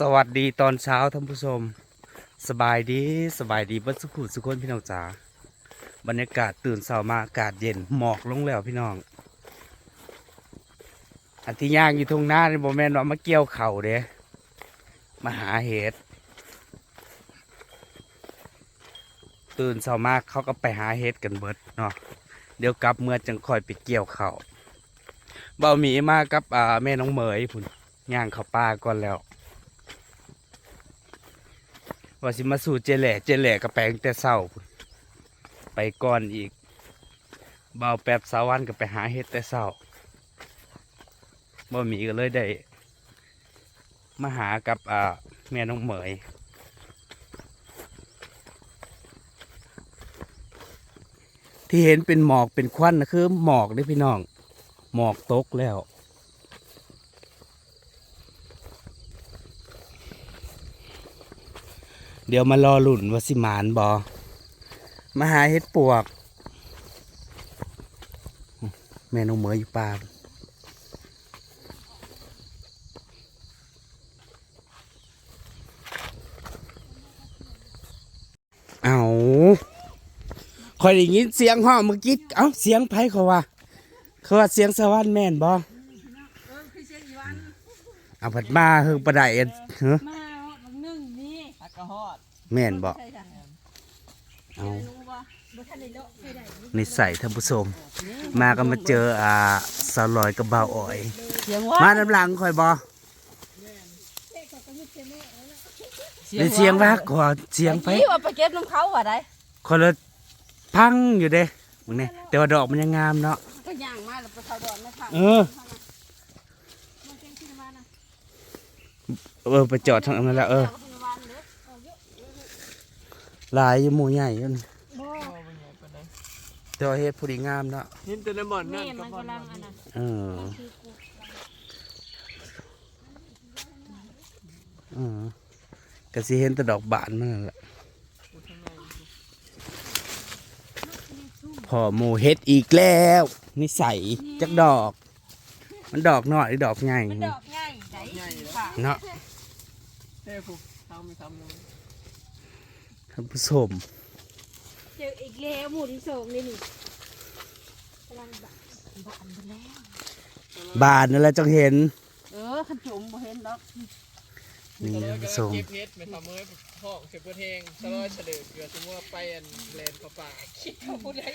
สวัสดีตอนเช้าท่านผู้ชม สบายดีสบายดีบัสุขุสุขคนพี่น้องจ๋าบรรยากาศตื่นเช้ามาอากาศเย็นหมอกลงแล้วพี่น้อง อันที่ย่างอยู่ตรงหน้านี่โมแมนว่ามาเกี่ยวเข่าเด้มาหาเห็ดตื่นเช้ามาเขาก็ไปหาเห็ดกันเบิดเนาะเดี๋ยวกลับเมื่อจังคอยไปเกี่ยวเข่าเบาหมีมากับอ่าแม่น้องเหมยพุ่นย่างเข้าป่าก่อนแล้ว ว่าสิมาสู่เจแหล่เจแหล่กับแปลงแต่เศร้าไปก่อนอีกเบาแป๊บสาวันก็ไปหาเห็ดแต่เศร้าบ่มีก็เลยได้มาหากับอ่าแม่น้องเหมยที่เห็นเป็นหมอกเป็นควันนะคือหมอกเด้พี่น้อง หมอกตกแล้ว ดี๋ยวมารอหลุ่นว่าสิหมานบอมาหาเห็ดปวก แม่นงเหมยอยู่ป่าเอาคอยได้ยินเสียงห้องเมื่อกี้เอ้าเสียงไผเขาว่าเขาว่าเสียงสวรรค์แม่นบอเอาผัดมาเฮงประไดเอ็นเฮ้อ มาบักหนึ่งนี่ผักกระหอด แม่นบอใช่จ้ะเอารู้บ่บ่ทันได้เลาะไปได้ในใส่ท่านผู้ชมมาก็มาเจออ่าสาวลอยกับบ่าวอ่อยเสียงว่ามาน้ำหลังคอยบอได้เสียงว่าก่อนเสียงไปพี่ว่าไปเก็บน้ำเขาว่าได้คนละพังอยู่เด้มึงเนี่ยแต่ว่าดอกมันยังงามเนาะก็ย่างมาแล้วไปเขาดอนไม่พังเออเออไปจอดทางนั้นแล้วเออ หลายอยู่หมู่ใหญ่อยู่นี่บ่พ่อเป็นไงปานใดแต่ว่าเฮ็ดผู้ดีงามเนาะเห็นแต่ในบ่อนนั่นี่นมันบ่อนกำลันั่งนอันนั้นเออคือกูเออก็สิเห็นแต่ดอกบานมันนั่นแหละพอหมูเฮ็ดอีกแล้วนิสัยจักดอก มันดอกน้อยหรือดอกใหญ่มันดอกใหญ่ไดค่ะเนาะเท่ผูกทำไม่ทำเลย ท่านผู้ชมเจออีกแล้วหมู่ที่สองนี่นี่กำลังบานบานไปแล้ว บานนั่นแหละจังเห็น เออขันจมบ่เห็นดอกนี่สลท่าอนยผู้ก็ชมเก็บเฮ็ดไม่ทำเมื่อห้องเก็บเพื่อแทงสลอยเฉลิมเกือสมมติว่าไปอันแลนกับป่าคิดเขาพูดได้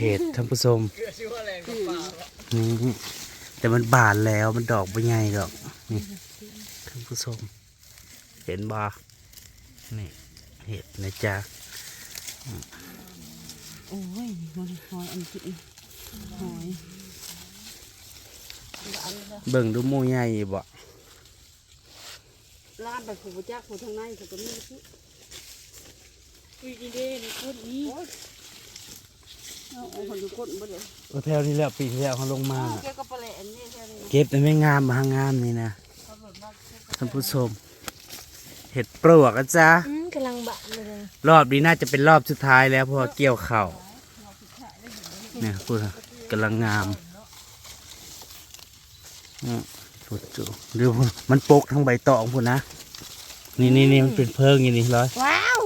เห็ดท่านผู้ชมเกือชื่อว่าแลนกับป่าอืมแต่มันบานแล้วมันดอกไม่ใหญ่ดอกนี่ท่านผู้ชมเห็นบ่นี่ เห็ดนะจ๊ะโอ้ยมันหอยอันกินหอยเบิ่งดูหมูใหญ่บ่ลาดไปผูกจักผูทางในผูก็มีที่อุ้ยดีเด้ในก้นนี้เอาเอาคนอยู่ก้นบ่เลยโอ้แถวนี้แล้วปีที่แล้วเขาลงมาน่ะเกี่ยวกับปลาแหลนนี่แค่นี้เก็บแต่ไม่งามมาหางามนี่นะท่านผู้ชม เห็ดปลวกอะจ๊ะอืมกำลังบานเลยรอบนี้น่าจะเป็นรอบสุดท้ายแล้วเพราะว่าเกี่ยวเข่าวเนี่ยพูดกำลังงามอืมพูดจูเดี๋ยวพูดมันปกทั้งใบตองพูดนะ นี่นี่นี่มันเป็นเพิงอย่างนี้ร้อยว้าว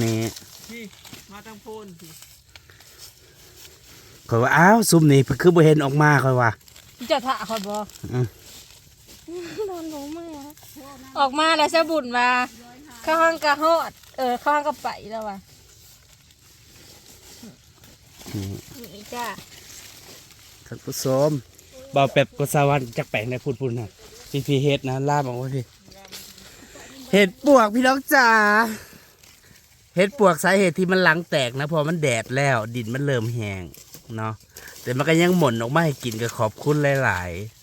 นี่พี่มาทางโพนพี่คอยว่าอ้าวซุ่มนี่คือบ่เห็นออกมาคอยว่าจะถ่าคอยบออืม โดนหนูมาออกมาแล้วเช้าบุญมาเข้าห้างกระหอด เออเข้าห้างกระไปแล้วว่ะนี่นี่จ้าท่านผู้ชมบ่าวเป็บก็สวรรค์จักแปลงในพูดพูดนะพี่พี่เฮ็ดนะลาบออกว่าพี่เห็ดปวกพี่น้องจ๋าเห็ดปวกสาเหตุที่มันหลังแตกนะเพอมันแดดแล้ว ดินมันเริ่มแห้งเนาะแต่มันก็ยังหม่นออกมาให้กินก็ขอบคุณหลาย ๆ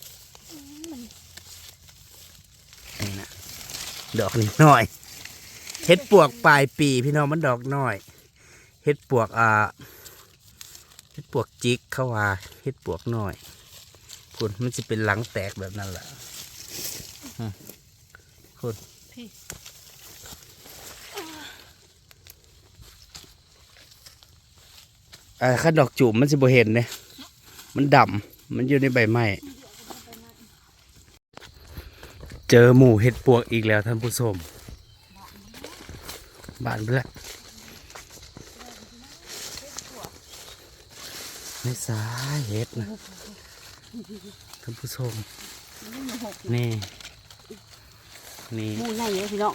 นี่นะ ดอกนิดหน่อยเห็ดปวกปลายปีพี่น้องมันดอกน้อยเห็ดปวกอ่าเห็ดปวกจิกเขาว่าเห็ดปวกน้อยคุณมันจะเป็นหลังแตกแบบนั้นแหละอืมคุณอ่าข้าดอกจุ่มมันสิบ่เห็นเนี่ยมันดำมันอยู่ในใบไม้ เจอหมูเห็ดปวกอีกแล้วท่านผู้ชมบานไปแล้วไม่สาเห็ดนะท่านผู้ชมนี่ นี่หมูใหญ่เลยพี่น้อง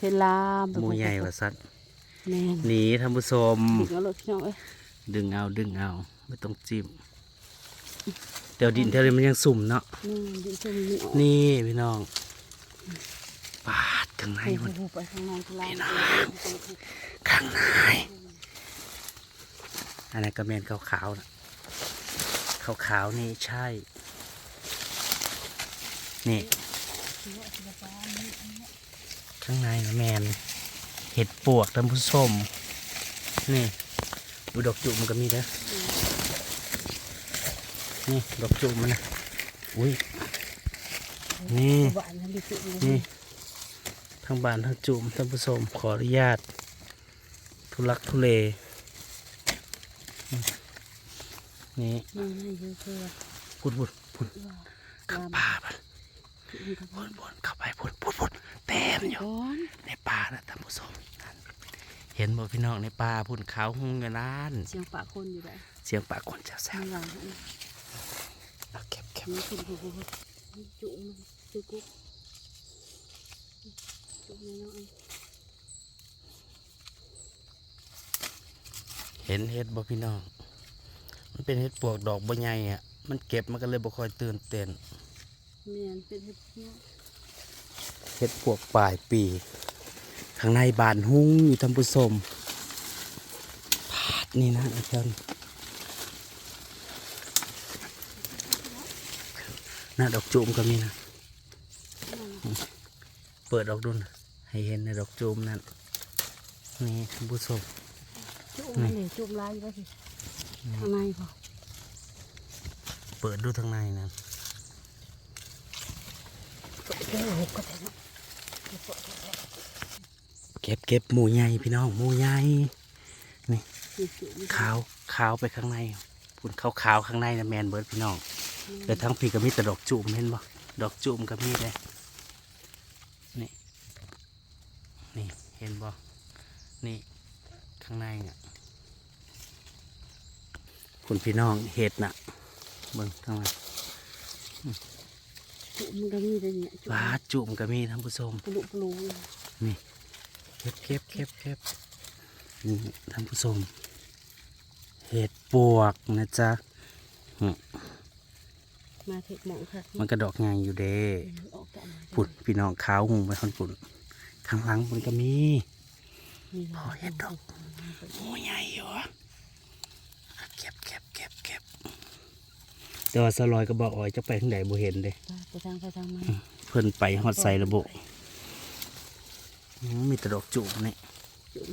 เห็นลามหมูใหญ่ว่าสัตว์แม่นหนีท่านผู้ชมดึกแล้วลูกพี่น้องเอ้ยดึงเอาดึงเอาไม่ต้องจิ้ม เดี๋ยวดินเท่านี้มันยังสุ่มเนาะนี่ดินเส้นนี้ออกนี่พี่น้องปาดข้างในให้มันหูไปข้างในข้างล่างข้างในอันนั้นก็แมนขาวๆนะขาวๆนี่ใช่ นี่ข้างในนะแมนเห็ดปวกท่านผู้ชมนี่ดูดอกจุ่มมันก็มีเด้อ นี่ดอกจุ่มมันนะอุ้ยนี่บ้านทำดิจุนี่ทั้งบ้านทั้งจุ่มท่านผู้ชมขออนุญาต ทุลักทุเลนี่นี่ให้เยอะเพื่อพุดพุดพุดลาเข้ามป่ามันพุดพุดเข้าไปพุดพุดพุดเต็มอยู่ก้อนในป่านะท่านผู้ชมนั่นเห็นบ่พี่น้องในป่าพุ่นเขาหงเงินล้าน เสียงปากคนอยู่ได้เสียงปากคนแซวข้าง หลังๆเอาเก็บเก็บนี่คุณครูจุ่มจุกุ๊กจุ่มน้อยเห็นเห็ดบ่พี่น้อง มันเป็นเห็ดปวกดอกบ่ใหญ่อะ มันเก็บมันก็เลยบ่ค่อยตื่นเต้นเมียนเป็นเห็ดเนี้ยเห็ดปวกปลายปี ข้างในบานหุ้งอยู่ท่านผู้ชมพาดนี่นะอาจารย์ น่าดอกจูมก็มีนะเปิดออกดูนะให้เห็นในดอกจูมนั่นนี่ท่านผู้ชมจุ่มนี่จุ่มลายอยู่แล้วสิข้างในพอเปิดดูทางในนะเดี๋ยวหกก็ได้เนาะเก็บเก็บหมูใหญ่พี่น้องหมูใหญ่นี่จุ่มขาวขาวไปข้างในพุ่นขาวขาวๆข้างในนะแมนเบิร์ดพี่น้อง แต่ทั้งพี่ก็มีแต่ดอกจูมเห็นบ่ดอกจูมก็มีเลยนี่นี่เห็นบ่นี่ข้างในเนี่ยคุณพี่น้องเห็ดน่ะเบิ่งข้างในจุ่มมันก็มีแต่เนี่ยจุ่มว้าจุ่มก็มีท่านผู้ชมปลุกปลุกนี่เก็บเก็บเก็บเก็บนี่ท่านผู้ชมเห็ดปวกนะจ๊ะ มาเทคหมองค่ะมันกระดอกงานอยู่เด้ออกจากปุ่นพี่น้องขาวหงไปคนปุ่นข้างหลังมันก็มีนี่พอเห็ดดอกโอ้ใหญ่อยู่อะอะเก็บเก็บเก็บเก็บแต่ว่าสลอยก็บอกอ๋อยจะไปทางไหนบ่เห็นเด้ไปทางไปทางมาเพิ่นไปฮอดใส่ระบบอืมมีแต่ดอกจุ่มนี่จุ่ม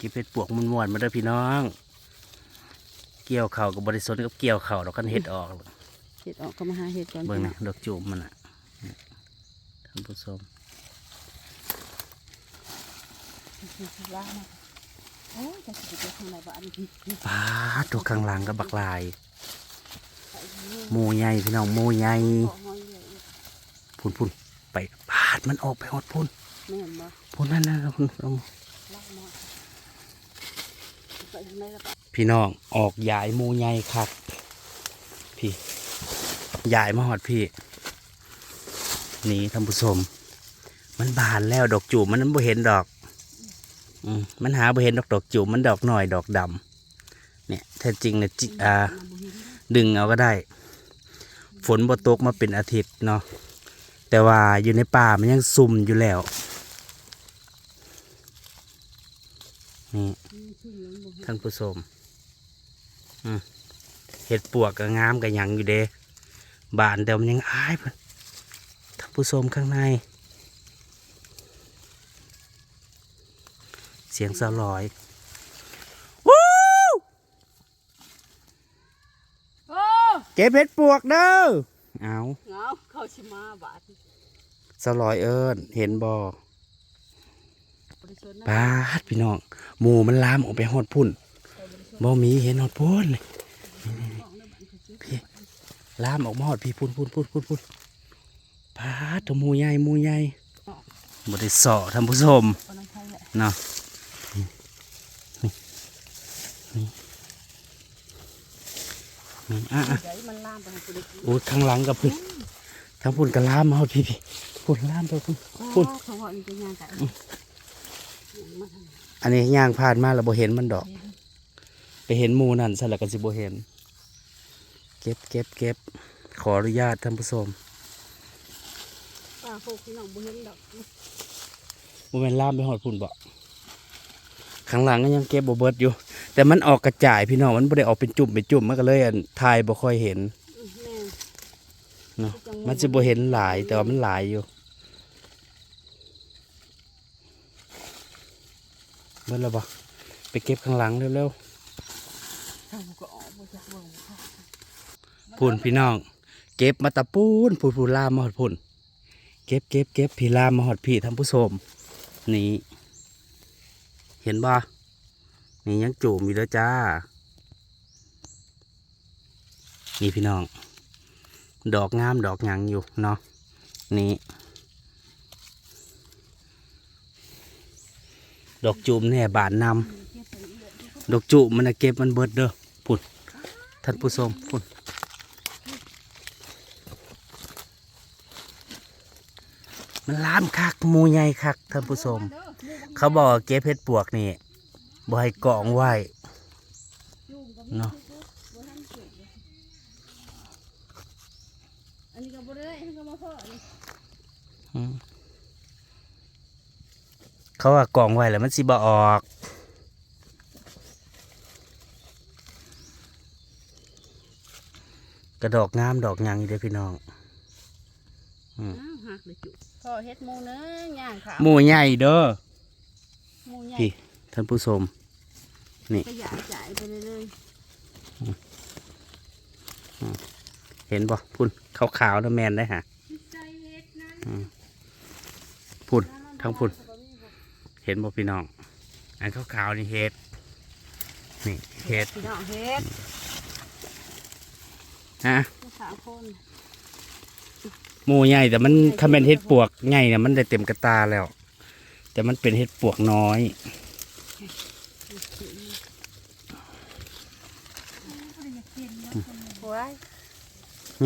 นี่กินเป็ดปวกมันม่วนๆมาเด้อพี่น้อง เกี่ยวเข่าวกับบริสุทธิ์กับเกี่ยวเข่าวเรากันเห็ดออกเห็ดออกก็มาหาเห็ดก่อนเบิ่งนะดอกจุ่มมันอะนี่ท่านผู้ชมล้างมาโอ้ยจะสิไปทางไหนบ้านพี่ป้าดตัวข้างหลังกับบักลายหมูใหญ่พี่น้องหมูใหญ่ขอห้อยเลยพุ่นพุ่นไปปาดมันออกไปหอดพุ่นแม่นบ่พุ่นนั่นนั่นพุ่นเอา ล้างมาไปทางไหนแล้วก็ พี่น้องออกยายมูใหญ่ครับพี่ยายมาหอดพี่ นี่ท่านผู้ชม มันบานแล้วดอกจูบมันนั้นบ่เห็นดอกอืมมันหาบ่เห็นดอกดอกจูบมันดอกหน่อยดอกดำเนี่ยแท้จริงเนี่ยจิอ่าดึงเอาก็ได้ ฝนบ่ตกมาเป็นอาทิตย์เนาะแต่ว่าอยู่ในป่ามันยังซุ่มอยู่แล้วนี่ ท่านผู้ชมอืมเห็ดปวกก็งามก็หยังอยู่เด้บานแต่มันยังอายเพิ่นท่านผู้ชมข้างใน เสียงสลอยวู้โอ้เก็บเห็ดปวกเด้อเอาเงาเข้าชิมาบาดสลอยเอิญเห็นบ่บริสุทธิ์นะ ปาดพี่น้องหมูมันลามออกไปหอดพุ่นบ่มีเห็นหอดพุ่นนี่นี่พี่ลามออกมาหอดพี่พุ่นพุ่นพุ่นพุ่นพุ่นพาดตัวหมูใหญ่หมูใหญ่บไดสอท่านผู้ชมเอาน้ำไทยแหละเนาะนี่นี่นี่อะอะเดี๋ยวมันลามไปให้กูได้กินโอ้ยข้างหลังกับพุ่นทั้งพุ่นก็ลามมาหอดพี่พี่พุ่นลามไปพุ่นพูดอ๋อเขาว่ามัน อันนี้ย่างผ่านมาแล้วบ่เห็นมันดอก ไปเห็นหมูนั่นซะแล้วก็สิบ่เห็น เก็บเก็บเก็บขออนุญาตท่านผู้ชมป้าโคกพี่น้องบ่เห็นดอกบ่แม่นลามไปหอดพุ่นบ่ข้างหลังก็ยังเก็บบ่เบิดอยู่ แต่มันออกกระจายพี่น้องมันบ่ได้ออกเป็นจุ่มเป็นจุ่มมันก็เลยอันทายบ่ค่อยเห็นอื้อแม่เนาะมันจะบ่เห็นหลายแต่ว่ามันหลายอยู่ เบิดแล้วบ่ไปเก็บข้างหลังเร็วๆพุ่นพี่น้อง เก็บมาตะปูนพูนพูนลามมาหอดพุ่นเก็บเก็บเก็บพี่ลามมาหอดพี่ท่านผู้ชมนี่เห็นบ่นี่ยังจูมอยู่แล้วจ้า นี่พี่น้อง ดอกงามดอกหยังอยู่เนาะนี่ ดอกจูมแน่บานนำดอกจูมมันน่ะเก็บมันเบิดเด้อพุ่นท่านผู้ชมพุ่นมันลามคักหมูใหญ่คักท่านผู้ชมเขาบอกว่าเก็บเพชรปวกนี่บ่ให้กองไว้เนาะอันนี้ก็บ่ได้อันนี้ก็มาพ่อนี่อืม เขาว่ากองไว้แล้วมันสิบ่ออก กระดอกงามดอกหยังอยู่เด้อพี่น้องอ้าวหักเลยจุพ่อเฮ็ดหมูเนื้อย่างขาวหมูใหญ่เด้อหมูใหญ่พี่ท่านผู้ชมก็อยากจ่ายไปเลยเห็นบ่พุ่นขาวๆนะแมนได้ฮะๆใจเฮ็ดนะพุ่นทั้งพุ่นเห็นบ่พี่น้อง อันขาวๆนี่เห็ด นี่เห็ดพี่น้องเฮ็ดฮะลูกสาวคนหมูใหญ่แต่มันถ้าเป็นเห็ดปวกใหญ่เนี่ยมันได้เต็มกระตาแล้ว แต่มันเป็นเห็ดปวกน้อยโอ้ย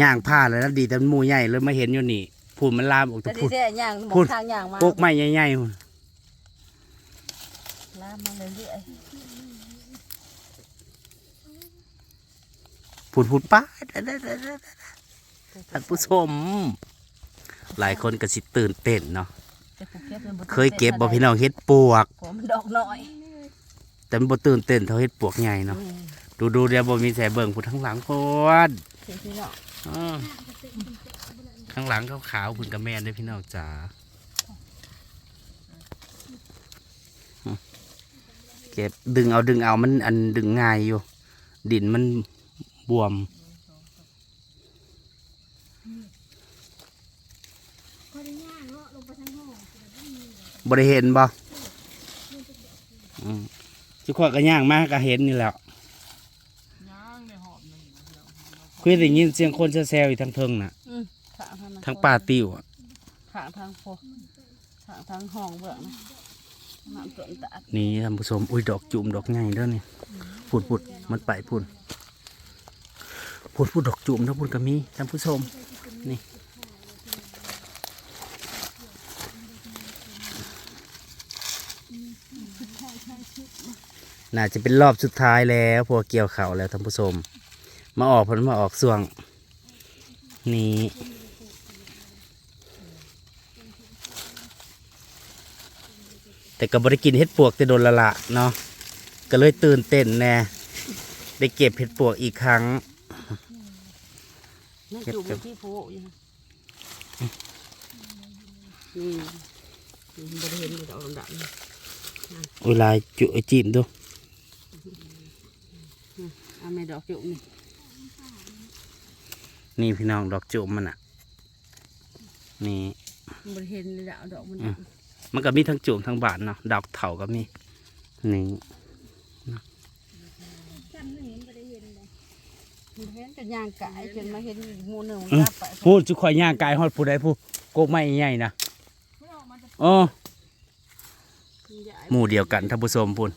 ย่างผ้าเลยนะดีแต่มันหมูใหญ่เลยมาเห็นอยู่นี่พูนมันลามออกแต่จากที่พูนแท้ย่างบอพูกดทางย่างมาโกกไม้ใหญ่ๆพู นลามมาเรื่อยพูนพูนป้าดท่านผู้ชม หลายคนก็สิตื่นเต้นเนาะๆแต่ผู้เก็บมันเคยเก็บบ่พี่น้องเห็ดปวกผมมันดอกน้อย แต่มันบ่ตื่นเต้นเท่าเห็ดปวกใหญ่เนาะอืมดูดูๆเดี๋ยวบ่มีแสเบิ่งพูนทั้งหลังพูนเห็นพี่น้องอืมข้างหลังขาวๆพุ่นกับแม่นเด้อพี่น้องจ๋าอืม เก็บดึงเอาดึงเอามันอันดึงง่ายอยู่ ดินมันบวมบริเห็นบ่อืมจุกขวดก็ย่างมากก็เห็นนี่แหล้วย่างในหอบหนึ่งคุยได้ยินเสียงคนแซวๆอยู่ทางเทิงน่ะอืมทางทางนั้นทางป่าติวอะทางทางโพทางทางห้องเบื้องนะ นี่ท่านผู้ชมอุ้ยดอกจุ่มดอกใหญ่เด้อนี่พูดพูดมันไปพูดพูดพูดดอกจุ่มท่านพูดก็มีท่านผู้ชมนี่น่าจะเป็นรอบสุดท้ายแล้วพอเกี่ยวเขาแล้วท่านผู้ชม มาออกผลมาออกส่วง นี้ แต่ก็บริกินเห็ดปวกแต่โดนละละเนาะก็เลยตื่นเต้นแน่ได้เก็บเห็ดปวกอีกครั้งนั่นเก็บจุ่มที่โพอยู่นะอืมอืมบริเห็นอยู่ดอกดำเวลาจุจีมดูเอาไม่ดอกจุ่มนี่นี่พี่น้องดอกจุ่มมันอะนี่บริเห็นเลยดอกมันอื มมันก็มีทั้งจุ่มทั้งบานเนาะดอกเถาก็มีนี่จำหนึ่งบริเห็นเลยนี่เห็นเลยอุ้ยลายจุจีมดูเห็นบริเห็นเลยดอกดำๆนี่หาตัวอีตาดอุ้ยลายจุจีมเห็นแต่ย่างกายจนมาเห็นอีกหมู่หนึ่งอืมรับไปพูดจุข่อยย่างกายฮอดผู้ใดผู้โกกไม้ใหญ่นะอ๋อหมู่เดียวกันท่านผู้ชมพุ่น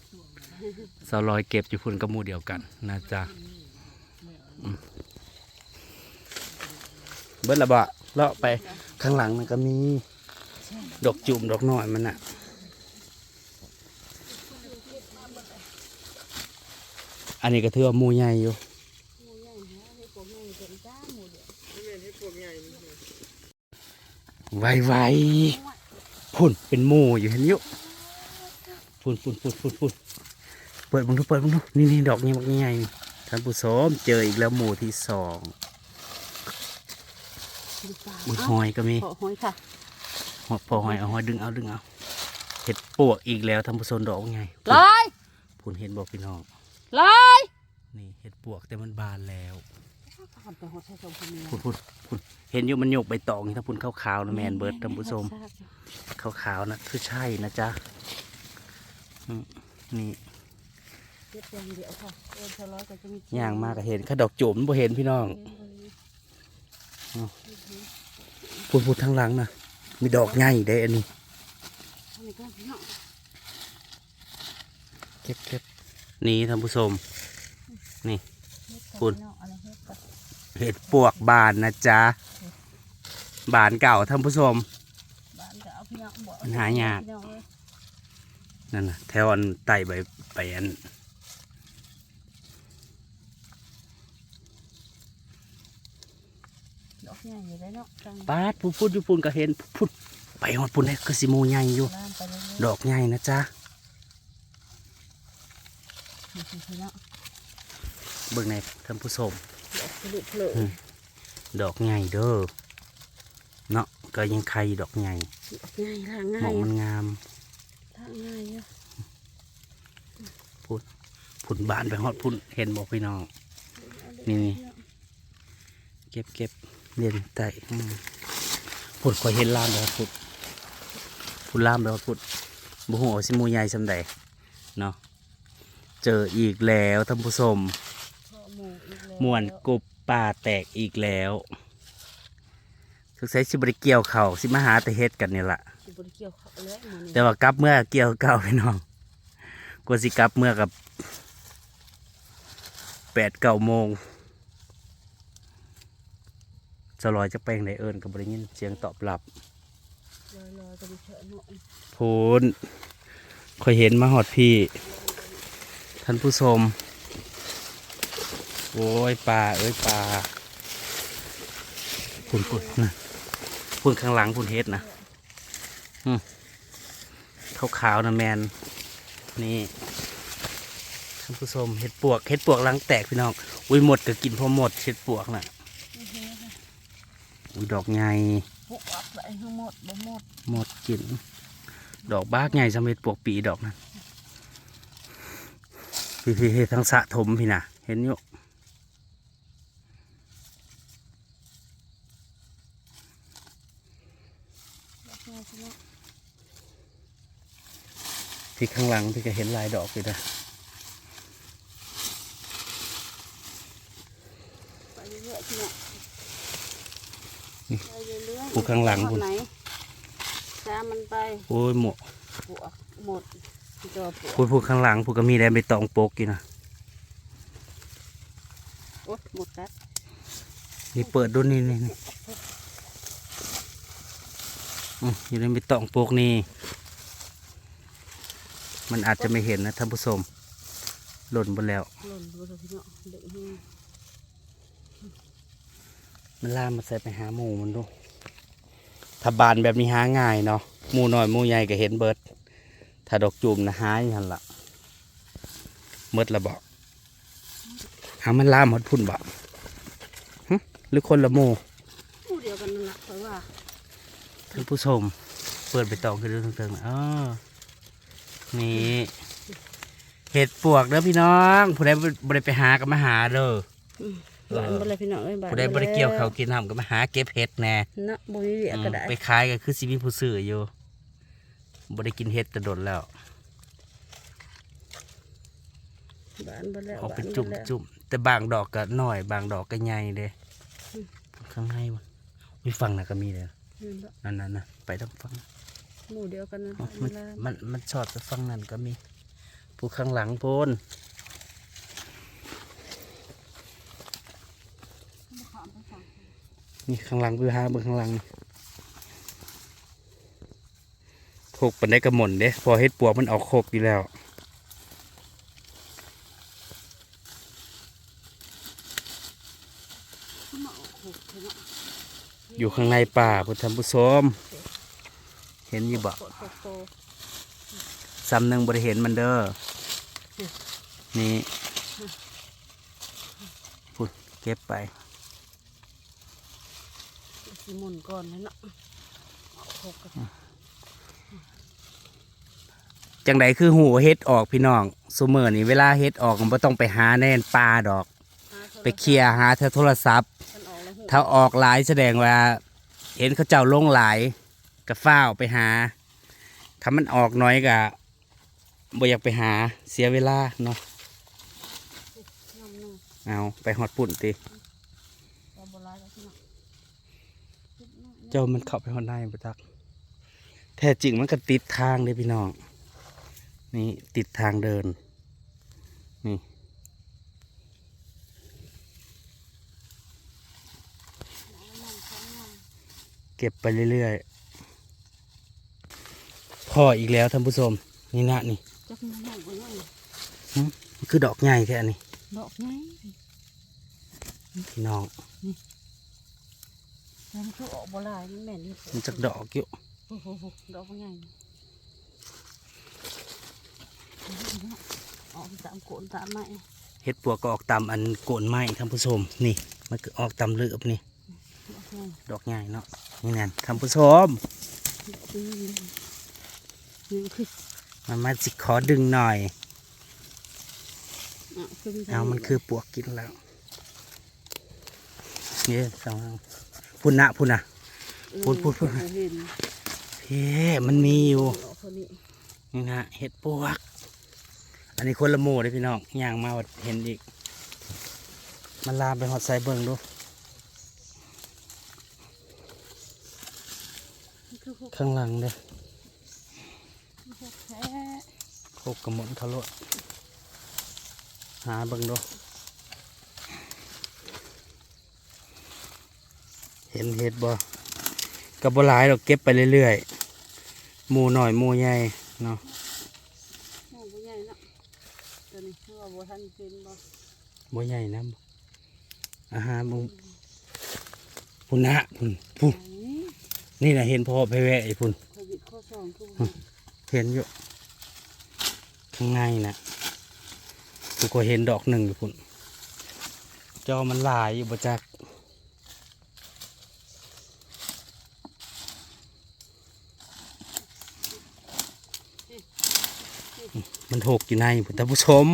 สาวลอยเก็บอยู่พุ่นกับหมู่เดียวกันนะจ๊ะอืมเบิดละบะเลาะไปข้างหลังมันก็มี ดอกจุ่มดอกน้อยมันน่ะอันนี้ก็ถือว่าหมู่ใหญ่อยู่ไวไวๆพุ่นเป็นหมูอยู่เห็นอยู่พุ่นพุ่นพุ่นพุ่นพุ่นเปิดบังดูเปิดบังดูนี่นี่ดอกนี้มันใหญ่นี่ท่านผู้ชมเจออีกแล้วหมูที่สองอุ้ยหอยก็มีขอหอยค่ะ หอยพอหอยเอาหอยดึงเอาดึงเอาเห็ดปวกอีกแล้วท่านผู้ชมดอกไงลอยพุ่นเห็นบอกพี่น้องลอยนี่เห็ดปวกแต่มันบานแล้วทำไปหดใส่ชมพูมีพุ่นพุ่นพุ่นเห็นอยู่มันโยกใบตองนี่ถ้าพุ่นขาวๆนะแมนเบิร์ดท่านผู้ชมขาวๆนะคือใช่นะจ๊ะอืมนี่เจ็ดอย่างเดียวค่ะเออชะลอก็จะมีย่างมากก็เห็นข้าดอกจุ่มบ่เห็นพี่น้องพูดพูดทางหลังนะ มีดอกใหญ่ได้อันนี้อันนี้ก็เนาะเก็บเก็บนี่ท่านผู้ชมนี่คุณเนาะอะไรเฮ็ดกับเห็ดปวกบานนะจ๊ะ บานเก่าท่านผู้ชมบ้านก็เอาพี่น้องบอกมันหายากพี่น้องเอ้ยนั่นนะแถวอันไต่ใบไปอัน ดอกใหญ่อยู่ได้เนาะจังปาดพูดพูดอยู่ปุ่นก็เห็นพูดไปหอดปุ่นเลยคือสิหมูใหญ่อยู่ล่ามไปเรื่อยดอกใหญ่นะจ๊ะๆนี่คือพี่เนาะเบิ่งในท่านผู้ชมดอกผลุผลุอืม ดอกใหญ่เด้อเนาะก็ยังใครดอกใหญ่ดอกง่ายทางหมง่าอยงมันงามทางง่ายเยอะผุนบานไปฮอดพุ่นเห็นบอกพี่น้อง นี่นี่ เก็บเก็บ เรียนไต่อืมผุดคอยเห็นล่ามแล้วผุดผุดล่ามแล้วผุดบุหัวาสิหมูใหญ่สำใดเนาะเจออีกแล้วท่านผู้ชมพ่อหมูอีกแล้วม่วนกบป่าแตกอีกแล้วสงสัยสิบริเกี่ยวเขาวสิมาหาแต่เฮ็ดกันเนี่ยละสิบริเกี่ยวเขาเลยหมันแต่ว่ากลับเมื่อเกี่ยวเก่าพี่น้องกว่าสิกลับเมื่อกับแปดเก้าโมง จะลอยจะแป้งไดเอิญกับบริยินเสียงตอบรับลอยลอยก็มีเฉอะหน่อยพูนคอยเห็นมาหอดพี่ ท่านผู้ชม โอ้ยปลาเอ้ยปลาพุ่นพุ่นนะพุ่นข้างหลังพุ่นเฮ็ดนะอืมขาวนะแมน นี่ท่านผู้ชมเห็ดปวกเห็ดปวกหลังแตกพี่น้อง อุ้ยหมดก็กินพอหมดเห็ดปวกน่ะ อุ้ยดอกใหญ่ปุ๊บอัพไปทั้งหมดบ่หมดหมดกิน ดอกบากใหญ่สำเร็จปวกปีดอกนะพี่พี่เฮ็ดทั้งสะถมพี่นะเห็นอยู่ที่ข้างหลังพี่ก็เห็นลายดอกอยู่นะ ไปเรื่อยๆพี่น้องไป เรื่อยๆผู้ข้างหลังคุคุณไหนตามมันไปโอ้ยหมดปวกหมดตัวปวกพูดพูดข้างหลังพูดก็มีแดนไปตองโปกอยู่นะโอ๊ยหมดแล้วนี่เปิดดูนี่นี่นี่อืมอยู่ในไปตองโปกนี่มันอาจจะไม่เห็นนะท่านผู้ชมหล่นไปแล้วหล่นบนพี่น้องเด็กนี่มันล่ามมาใส่ไปหาหมูมันดู ถ้าบานแบบนี้หาง่ายเนาะหมูน้อยหมูใหญ่ก็เห็นเบิด ถ้าดอกจูมนะหาอย่างนั้นละเมดละบอกหามันล่ามหมดพุ่นบ่หึหรือคนละหมูผู้เดียวกันนั่นแหละเพราะว่าท่านผู้ชมเปิดไปตองขึ้นดูเติงๆนะอ๋อนี่เห็ดปวกเด้อพี่น้องผู้ใดบ่ได้ไปหาก็มาหาเด้อ บ้านบ่เลยพี่น้องเอ้ยบ้านผู้ใดบ่ได้เกี่ยวเขาวกินทำก็มาหาเก็บเห็ดแน่เนาะบ่มีเหลืออืมก็ได้ไปขายก็คือสิมีผู้ซื้ออยู่บ่ได้กินเห็ดแต่โดนแล้วบ้านบ่แล้วเอาเป็นบ้านจุ่มบ่แล้วจุ่มแต่บางดอกก็น้อย บางดอกก็ใหญ่เด้ข้างในมันมีฝั่งน่ะก็มีเลยเห็นปะนั่นๆนะไปทางฝั่ง หมู่เดียวกันนะอ๋อเวมันลามันมันชอดไปฝั่งนั้นก็มี ผู้ข้างหลังโพน ขามไปฝั่ง นี่ข้างหลังคือหาเบิ่งข้างหลังโคกปันได้กระหม่นเด้พอเฮ็ดปวกมันออกโคกอยู่แล้วอยู่ข้างในป่าพุทธผู้ชมเห็นอยู่บ่ซ้ำหนึ่งบริเห็นมันเด้อนี่พูดเก็บไป สิหมุนก่อนเลยเนาะออกหกกันจังใดคือหูเฮ็ดออกพี่น้องซูเมอร์นี่เวลาเฮ็ดออกมันบ่ต้องไปหาแน่นป่าดอก ไปเคลียร์หาเธอโทรศัพท์มันออกแล้วหูถ้าออกหลายแสดงว่า เห็นเขาเจ้าลงหลายก็ฟ้าวไปหาถ้ามันออกน้อยก็บ่อยากไปหาเสียเวลาเนาะน้ำหนึ่งเอาไปฮอดปุ่นติ เราโบราณแล้วพี่น้อง เจ้ามันเข้าไปฮอดได้บ่จัก แท้จริงมันก็ติดทางเลยพี่น้อง นี่ติดทางเดิน นี่เก็บไปเรื่อยๆพออีกแล้วท่านผู้ชม นี่นะนี่จักมันหนักไปหน่อยมันคือดอกใหญ่แค่นี้ ดอกไงพี่น้อง มันคือออกโบราณมันแม่นนี่มันจักดอกอยู่โอ้โหดอกมันใหญ่ออกตามโกนตามไม้เห็ดปวกก็ออกตามอันโกนไม้ท่านผู้ชมนี่ มันก็ออกตามเลือบนี่ ดอกใหญ่ดอกใหญ่เนาะนี่นั่นท่านผู้ชมนี่นี่คือมันมาสิขอดึงหน่อยอะคือเอามันคือปวกกินแล้วนี่สอง พุ่นนะพุ่นนะพูดพูดพูดเห็นเฮ้มันมีอยู่ดอกคนนี้นี่นะเห็ดปวก อันนี้คนละหมู่เลยพี่น้องย่างมาว่าเห็นอีก มันลามไปหอดใส่เบิ่งดูมันคือหกข้างหลังเลยหกแท้โคกกระหมนเขาลวดหาเบิ่งดู เห็นเห็ดบ่กับบ่หลายเราเก็บไปเรื่อยๆหมู่หน่อยหมู่ใหญ่เนาะโอ้บ่ใหญ่เนาะตัวนี้คือว่าบ่ทันเป็นบ่บ่ใหญ่นะอาหารบุพุ่นนะพุ่นพุ่นอันนี้นี่นะเห็นพ่อไปแวะไอ้พุ่นโควิดข้อสองคือบ่เห็นอยู่ข้างในนะกูก็เห็นดอกหนึ่งอยู่พุ่นจอมันหลายอยู่บ่จัก มันหกอยู่ในท่านผู้ชม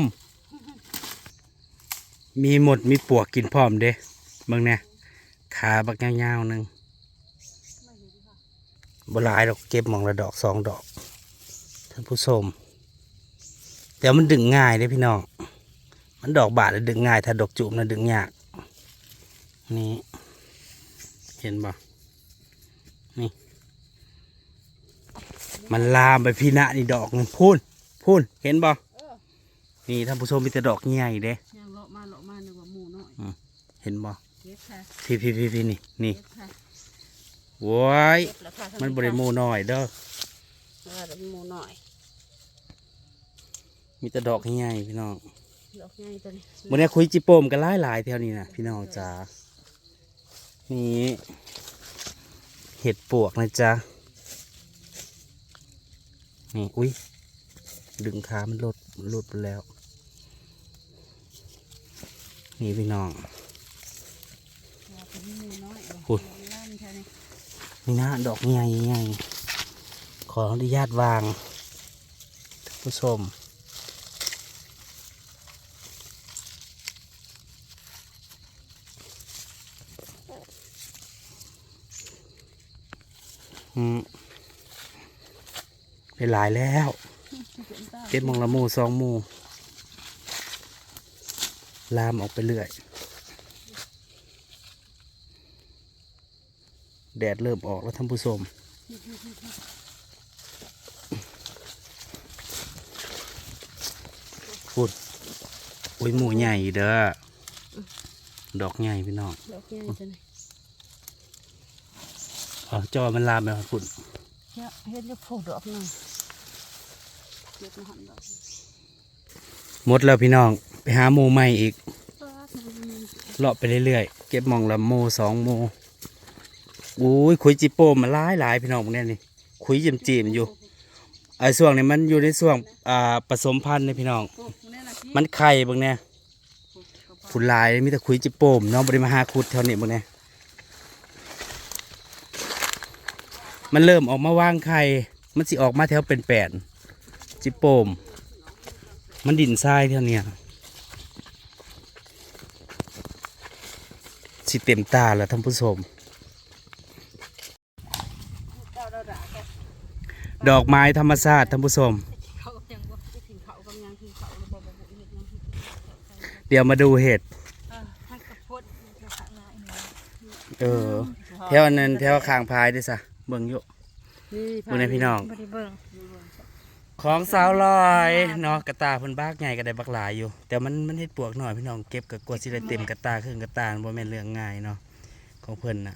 มีหมดมีปวกกินพร้อมเด้เบิ่งเนี่ยขาบักยาวๆหนึ่งบลายดอกเก็บหมองละดอกสองดอกท่านผู้ชมแต่มันดึงง่ายเลยพี่น้อง มันดอกบาทแล้วดึงง่าย ถ้าดอกจูบนะดึงยาก นี่ เห็นบ่นี่ มันลามไปพี่นะนี่ดอกหนึงพูน พูนเห็นบ่นี่ท่านผู้ชมมีแต่ดอกใหญ่เด้ย่างเลาะมาเลาะมานึกว่าหมูน้อยเห็นบ่เก็บค่ะพี่พี่พี่พี่นี่นี่เก็บค่ะโว้ยเก็บแล้วค่ะมันบริโมน้อยเด้อเออเป็นหมูน้อย มีแต่ดอกใหญ่พี่น้องดอกใหญ่ตัวนี้วันนี้คุยจิโปมกันหลายหลายๆแถวนี้นะพี่น้องจ๋านี่เห็ดปวกนะจ๊ะนี่อุ้ย ดึงขามันหลุดหลุดไปแล้ว นี่พี่น้องว่าเป็นหมูน้อยพูดล่ามแค่นี้นี่นะดอกใหญ่ใหญ่ขออนุญาตวางท่านผู้ชมอืมไปหลายแล้ว เป็นตาเก็บหมองละหมูสองหมูลามออกไปเรื่อย แดดเริ่มออกแล้วท่านผู้ชมพูดอุ้ยหมูใหญ่เด้อ ดอกใหญ่พี่น้องดอกใหญ่จังเลยอ๋อจอมันลามไปครับคุณเนี่ยเฮ็ดจะผูกดอกหน่อยเก็บมาหันดอกหมดแล้วพี่น้องไปหาหมูใหม่อีกเลาะไปเรื่อยๆเก็บมองละโมสองโมอุ้ยคุยจิโป้มาหลายหลายพี่น้องพวกนี้นี่คุยจิมจิมๆอยู่ไอ้ส่วงนี้มันอยู่ในส่วงอ่าผสมพันธุ์นี่พี่น้อง มันไข่บางเนี่ยผุนลายมีแต่คุยจิโป้มน้องบริมาหาคุดแถวนี้บางเนี่ยมันเริ่มออกมาวางไข่ มันสิออกมาแถวเป็นแปด จิโป้มมันดินทรายแถวเนี้ยสิเต็มตาแล้วท่านผู้ชมเจ้าดอกดอกแกดอกไม้ธรรมชาติท่านผู้ชมเขาก็ยังบ่ได้ถึงเขากำยังถึงเขาหรือบ่บ่บ่เฮ็ดหยังเดี๋ยวมาดูเห็ดเออให้กระพดแค่ข้างหน้าอีกเออแถวนั้นแถวข้างพายด้วยซะเบิ่งอยู่นี่เบิ่งในพี่น้องบ่ได้เบิ่ง ของสาวลอยเนาะกระตาเพิ่นบากใหญ่ก็ได้บักหลายอยู่ แต่มันมันเฮ็ดปวกหน่อยพี่น้องเก็บก็กลัวสิได้เต็มกระตาครึ่งกระตาบ่แม่นเรื่องง่ายเนาะของเพิ่นน่ะ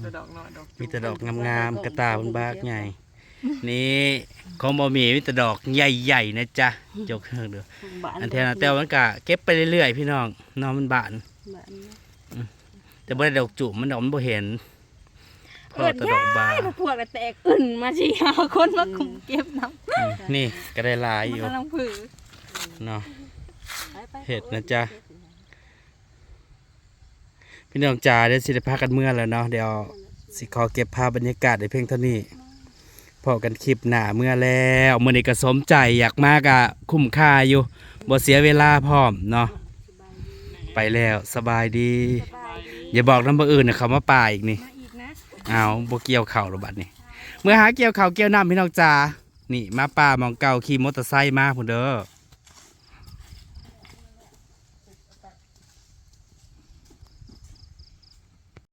แต่ดอกน้อยดอกมีแต่ดอกงามๆกระตาเพิ่นบากใหญ่นี่ของบ่มีมีแต่ดอกใหญ่ๆนะจ๊ะยกเฮิงเด้อบ้านอันแท้นะแต่ว่ามันก็เก็บไปเรื่อยๆพี่น้องเนาะมันบานบ้านแต่บ่ได้ดอกจุ่มมันดอกมันบ่เห็น พอแต่ดอกบานพวกพวกน่ะแตกอึ่นมาสิหาคนมาคุมเก็บน้ำอืมนี่ก็ได้หลายอยู่กำลังผือเนาะไปๆเห็ดนะจ๊ะ พี่น้องจ๋าเดี๋ยวสิได้พากันเมื่อแล้วเนาะเดี๋ยวสิขอเก็บภาพบรรยากาศในเพียงเท่านี้พอกันคลิปหน้าเมื่อแล้วมื่อนี้ก็สมใจอยากมากอะคุ้มค่าอยู่บ่เสียเวลาพร้อมเนาะไปแล้วสบายดี อย่าบอกน้ำบ่อื่นนะคำว่าป่าอีกนี่มาอีกนะ เอาบ่เกี่ยวเข่าหรอบัดนี่เมื่อหาเกี่ยวเข่าเกี่ยวน้ำพี่น้องจ๋านี่มาป่ามองเก่าขี่มอเตอร์ไซค์มาพุ่นเด้อ